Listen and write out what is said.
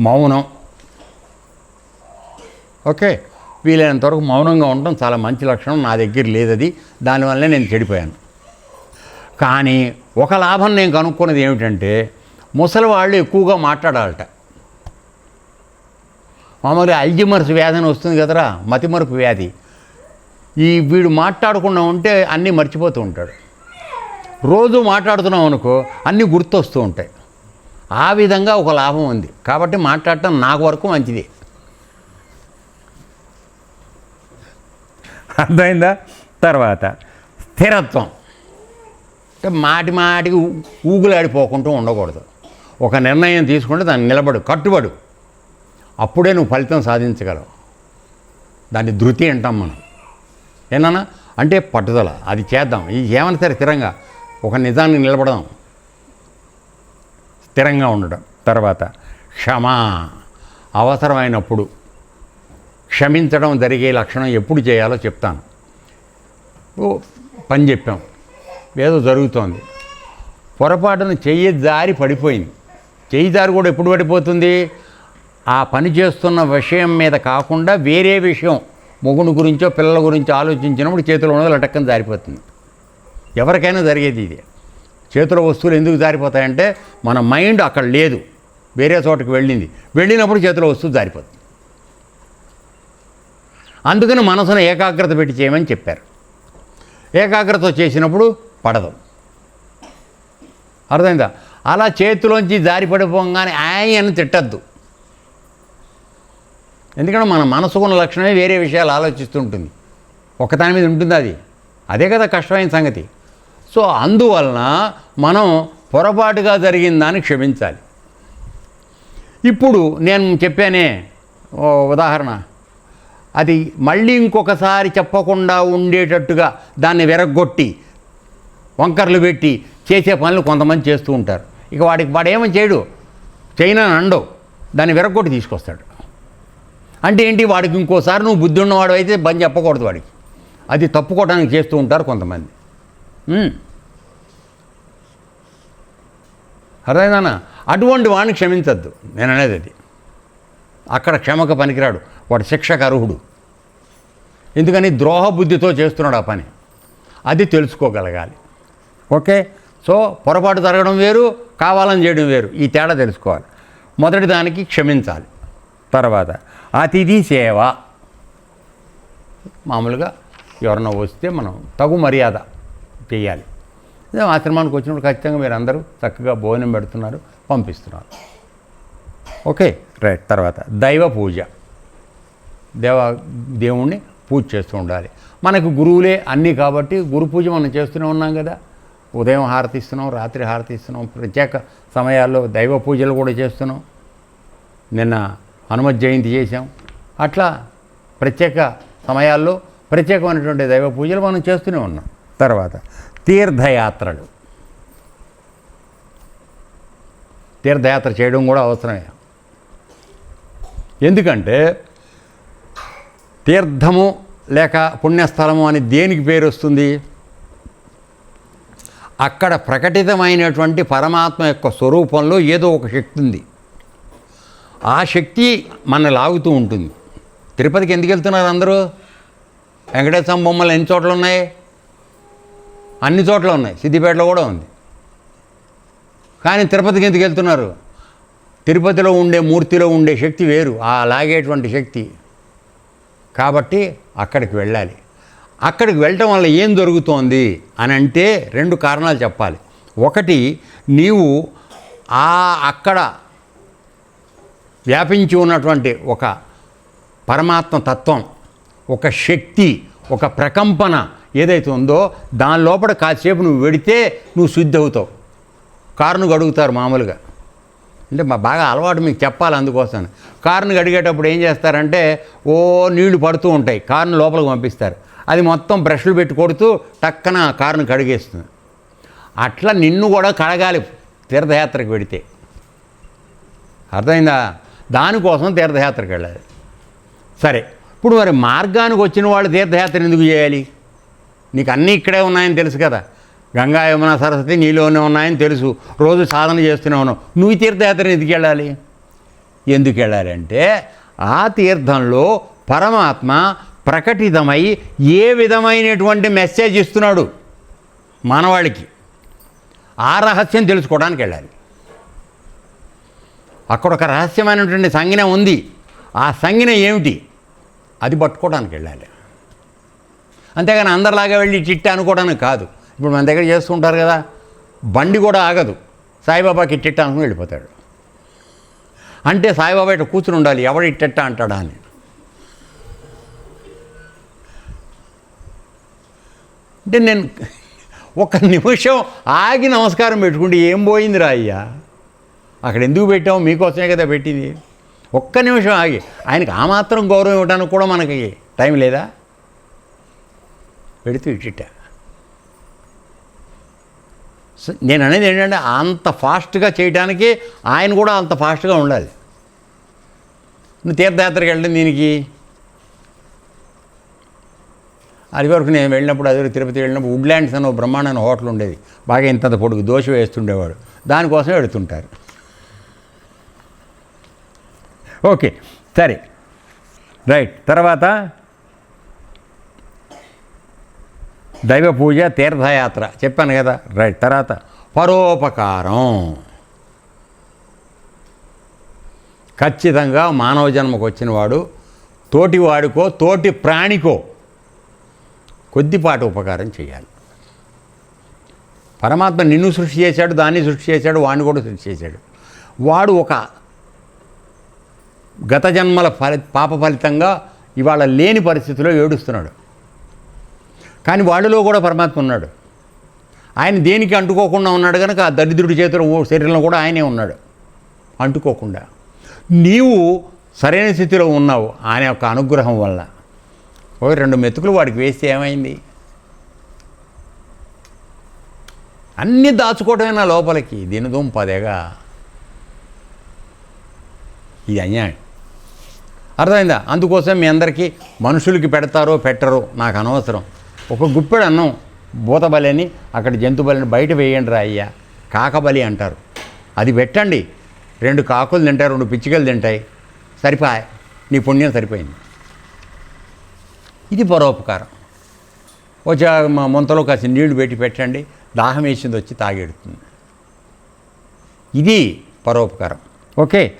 మౌనం. ఓకే వీలైనంత వరకు మౌనంగా ఉండడం చాలా మంచి లక్షణం నా దగ్గర లేదది. అది దానివల్లే నేను చెడిపోయాను. కానీ ఒక లాభం నేను కనుక్కున్నది ఏమిటంటే ముసలి వాళ్ళు ఎక్కువగా మాట్లాడాలట. మామూలుగా అల్జిమర్స్ వ్యాధి అని వస్తుంది కదరా మతిమరుపు వ్యాధి. ఈ వీడు మాట్లాడకుండా ఉంటే అన్నీ మర్చిపోతూ ఉంటాడు. రోజు మాట్లాడుతున్నాం అనుకో అన్నీ గుర్తొస్తూ ఉంటాయి. ఆ విధంగా ఒక లాభం ఉంది. కాబట్టి మాట్లాడటం నాకు వరకు మంచిది. అర్థమైందా? తర్వాత స్థిరత్వం. అంటే మాటి మాటికి ఊ- ఊగులాడిపోకుంటూ ఉండకూడదు. ఒక నిర్ణయం తీసుకుంటే దాన్ని నిలబడు కట్టుబడు. అప్పుడే నువ్వు ఫలితం సాధించగలవు. దాన్ని ధృతి అంటాం మనం. ఏనా అంటే పట్టుదల. అది చేద్దాం. ఇది ఏమని సరే స్థిరంగా. ఒక నిజాన్ని నిలబడదాం. స్థిరంగా ఉండడం. తర్వాత క్షమ అవసరమైనప్పుడు క్షమించడం జరిగే లక్షణం ఎప్పుడు చేయాలో చెప్తాను. ఓ పని చెప్పాం. ఏదో జరుగుతోంది. పొరపాటున చెయ్యి దారి పడిపోయింది. చెయ్యి దారి కూడా ఎప్పుడు పడిపోతుంది? ఆ పని చేస్తున్న విషయం మీద కాకుండా వేరే విషయం మొగుడు గురించో పిల్లల గురించో ఆలోచించినప్పుడు చేతిలో ఉన్నది లటక్కని జారిపోతుంది. ఎవరికైనా జరిగేది ఇది. చేతిలో వస్తువులు ఎందుకు జారిపోతాయంటే మన మైండ్ అక్కడ లేదు. వేరే చోటకి వెళ్ళింది. వెళ్ళినప్పుడు చేతిలో వస్తువు జారిపోతుంది అందుకని మనసును ఏకాగ్రత పెట్టి చేయమని చెప్పారు. ఏకాగ్రత చేసినప్పుడు పడదు. అర్థమైందా? అలా చేతిలోంచి జారి పడిపోగానే ఆయన అని తిట్టద్దు. ఎందుకంటే మన మనసుకున్న లక్షణమే వేరే విషయాలు ఆలోచిస్తుంటుంది ఒకదాని మీద ఉంటుంది అది. అదే కదా కష్టమైన సంగతి. సో అందువలన మనం పొరపాటుగా జరిగిందని క్షమించాలి. ఇప్పుడు నేను చెప్పానే ఉదాహరణ. అది మళ్ళీ ఇంకొకసారి చెప్పకుండా ఉండేటట్టుగా దాన్ని విరగొట్టి వంకర్లు పెట్టి చేసే పనులు కొంతమంది చేస్తూ ఉంటారు. ఇక వాడికి వాడు ఏమని చేయడు చైనా అండవు దాన్ని విరగొట్టి తీసుకొస్తాడు. అంటే ఏంటి? వాడికి ఇంకోసారి నువ్వు బుద్ధి ఉన్నవాడు అయితే బంద్ చెప్పకూడదు వాడికి. అది తప్పుకోవడానికి చేస్తూ ఉంటారు కొంతమంది. ఉమ్. అటువంటి వాడిని క్షమించద్దు. నేను అనేది అది. అక్కడ క్షమక పనికిరాడు. వాడు శిక్షకు అర్హుడు. ఎందుకని? ద్రోహ బుద్ధితో చేస్తున్నాడు ఆ పని. అది తెలుసుకోగలగాలి. ఓకే? సో పొరపాటు జరగడం వేరు కావాలని చేయడం వేరు. ఈ తేడా తెలుసుకోవాలి. మొదటి దానికి క్షమించాలి. తర్వాత అతిథి సేవ. మామూలుగా ఎవరన్నా వస్తే మనం తగు మర్యాద చేయాలి. ఆశ్రమానికి వచ్చినప్పుడు ఖచ్చితంగా మీరు అందరూ చక్కగా భోజనం పెడుతున్నారు పంపిస్తున్నారు. ఓకే? రైట్ తర్వాత దైవ పూజ. దేవ దేవుణ్ణి పూజ చేస్తూ ఉండాలి. మనకు గురువులే అన్నీ కాబట్టి గురు పూజ మనం చేస్తూనే ఉన్నాం కదా. ఉదయం హారతి ఇస్తున్నాం రాత్రి హారతి ఇస్తున్నాం ప్రత్యేక సమయాల్లో దైవ పూజలు కూడా చేస్తున్నాం. నిన్న హనుమత్ జయంతి చేశాం. అట్లా ప్రత్యేక సమయాల్లో ప్రత్యేకమైనటువంటి దైవ పూజలు మనం చేస్తూనే ఉన్నాం. తర్వాత తీర్థయాత్రలు. తీర్థయాత్ర చేయడం కూడా అవసరమే. ఎందుకంటే తీర్థము లేక పుణ్యస్థలము అని దేనికి పేరు వస్తుంది? అక్కడ ప్రకటితమైనటువంటి పరమాత్మ యొక్క స్వరూపంలో ఏదో ఒక శక్తి ఉంది. ఆ శక్తి మన లాగుతూ ఉంటుంది. తిరుపతికి ఎందుకు వెళ్తున్నారు అందరూ? వెంకటేశ్వర బొమ్మలు ఎన్ని చోట్ల ఉన్నాయి? అన్ని చోట్ల ఉన్నాయి. సిద్దిపేటలో కూడా ఉంది. కానీ తిరుపతికి ఎందుకు వెళ్తున్నారు? తిరుపతిలో ఉండే మూర్తిలో ఉండే శక్తి వేరు. ఆ లాగేటువంటి శక్తి. కాబట్టి అక్కడికి వెళ్ళాలి. అక్కడికి వెళ్ళటం వల్ల ఏం జరుగుతోంది అని అంటే రెండు కారణాలు చెప్పాలి. ఒకటి నీవు ఆ అక్కడ వ్యాపించి ఉన్నటువంటి ఒక పరమాత్మ తత్వం ఒక శక్తి ఒక ప్రకంపన ఏదైతే ఉందో దాని లోపల కాసేపు నువ్వు వెడితే నువ్వు శుద్ధి అవుతావు. కారును గడుగుతారు మామూలుగా. అంటే మా బాగా అలవాటు మీకు చెప్పాలి అందుకోసం కారును గడిగేటప్పుడు ఏం చేస్తారంటే ఓ నీళ్ళు పడుతూ ఉంటాయి కారును లోపలికి పంపిస్తారు. అది మొత్తం బ్రష్లు పెట్టి కొడుతూ టక్కన కారును కడిగేస్తుంది. అట్లా నిన్ను కూడా కడగాలి తీర్థయాత్రకు పెడితే అర్థమైందా? దానికోసం తీర్థయాత్రకు వెళ్ళాలి. సరే ఇప్పుడు మరి మార్గానికి వచ్చిన వాళ్ళు తీర్థయాత్ర ఎందుకు చేయాలి? నీకు అన్నీ ఇక్కడే ఉన్నాయని తెలుసు కదా. గంగా యమున సరస్వతి నీలోనే ఉన్నాయని తెలుసు. రోజు సాధన చేస్తూనే ఉన్నావు. నువ్వు తీర్థయాత్ర ఎందుకు వెళ్ళాలి? ఎందుకు వెళ్ళాలంటే ఆ తీర్థంలో పరమాత్మ ప్రకటితమై ఏ విధమైనటువంటి మెసేజ్ ఇస్తున్నాడు మానవాళికి ఆ రహస్యం తెలుసుకోవడానికి వెళ్ళాలి. అక్కడ ఒక రహస్యమైనటువంటి సంజ్ఞ ఉంది. ఆ సంజ్ఞ ఏమిటి? అది పట్టుకోవడానికి వెళ్ళాలి. అంతేగాని అందరిలాగా వెళ్ళి చిట్ట అనుకోవడానికి కాదు. ఇప్పుడు మన దగ్గర చేస్తుంటారు కదా బండి కూడా ఆగదు. సాయిబాబాకి ఇట్టిట్ట అనుకుని వెళ్ళిపోతాడు. అంటే సాయిబాబా ఇట్లా కూర్చుని ఉండాలి ఎవడు ఇట్టట్ట అంటాడా అని. అంటే నేను ఒక నిమిషం ఆగి నమస్కారం పెట్టుకుంటే ఏం పోయిందిరా అయ్యా? అక్కడ ఎందుకు పెట్టాము మీకోసమే కదా పెట్టింది. ఒక్క నిమిషం ఆగి. ఆయనకి ఆ మాత్రం గౌరవం ఇవ్వడానికి కూడా మనకి టైం లేదా? పెడుతూ ఇట్టిట్ట సో నేను అనేది ఏంటంటే అంత ఫాస్ట్గా చేయడానికి ఆయన కూడా అంత ఫాస్ట్గా ఉండాలి. నువ్వు తీర్థయాత్రకి వెళ్ళడం దీనికి? అది వరకు నేను వెళ్ళినప్పుడు అదే తిరుపతి వెళ్ళినప్పుడు వుడ్లాండ్స్ అని ఒక బ్రహ్మాండమైన హోటల్ ఉండేది. బాగా ఇంత పొడుగు దోశ వేస్తుండేవాడు. దానికోసం వెళుతుంటారు ఓకే సరే. రైట్ తర్వాత? దైవ పూజ తీర్థయాత్ర. చెప్పాను కదా. రైట్ తర్వాత పరోపకారం. ఖచ్చితంగా మానవ జన్మకు వచ్చినవాడు తోటి వాడికో తోటి ప్రాణికో కొద్దిపాటి ఉపకారం చేయాలి. పరమాత్మ నిన్ను సృష్టి చేశాడు దాన్ని సృష్టి చేశాడు వాడిని కూడా సృష్టి చేశాడు. వాడు ఒక గత జన్మల ఫలి పాప ఫలితంగా ఇవాళ లేని పరిస్థితిలో ఏడుస్తున్నాడు. కానీ వాళ్ళలో కూడా పరమాత్మ ఉన్నాడు. ఆయన దేనికి అంటుకోకుండా ఉన్నాడు కనుక ఆ దరిద్రుడి చేతిలో శరీరంలో కూడా ఆయనే ఉన్నాడు. అంటుకోకుండా. నీవు సరైన స్థితిలో ఉన్నావు ఆయన యొక్క అనుగ్రహం వల్ల. ఓ రెండు మెతుకులు వాడికి వేస్తే ఏమైంది? అన్నీ దాచుకోవటమేనా లోపలికి. దీనిదోం పదేగా. ఇది అన్యాయం. అర్థమైందా? అందుకోసం మీ అందరికీ మనుషులకి పెడతారో పెట్టరో నాకు అనవసరం. ఒక గుప్పెడు అన్నం భూతబలిని అక్కడ జంతుబలిని బయట వేయండి రా అయ్యా. కాకబలి అంటారు. అది పెట్టండి. రెండు కాకులు తింటాయి రెండు పిచ్చికలు తింటాయి. సరిపోయా. నీ పుణ్యం సరిపోయింది. ఇది పరోపకారం. వచ్చి మా ముంతలో కాసి నీళ్ళు పెట్టి పెట్టండి. దాహం వేసింది వచ్చి తాగెడుతుంది. ఇది పరోపకారం. ఓకే.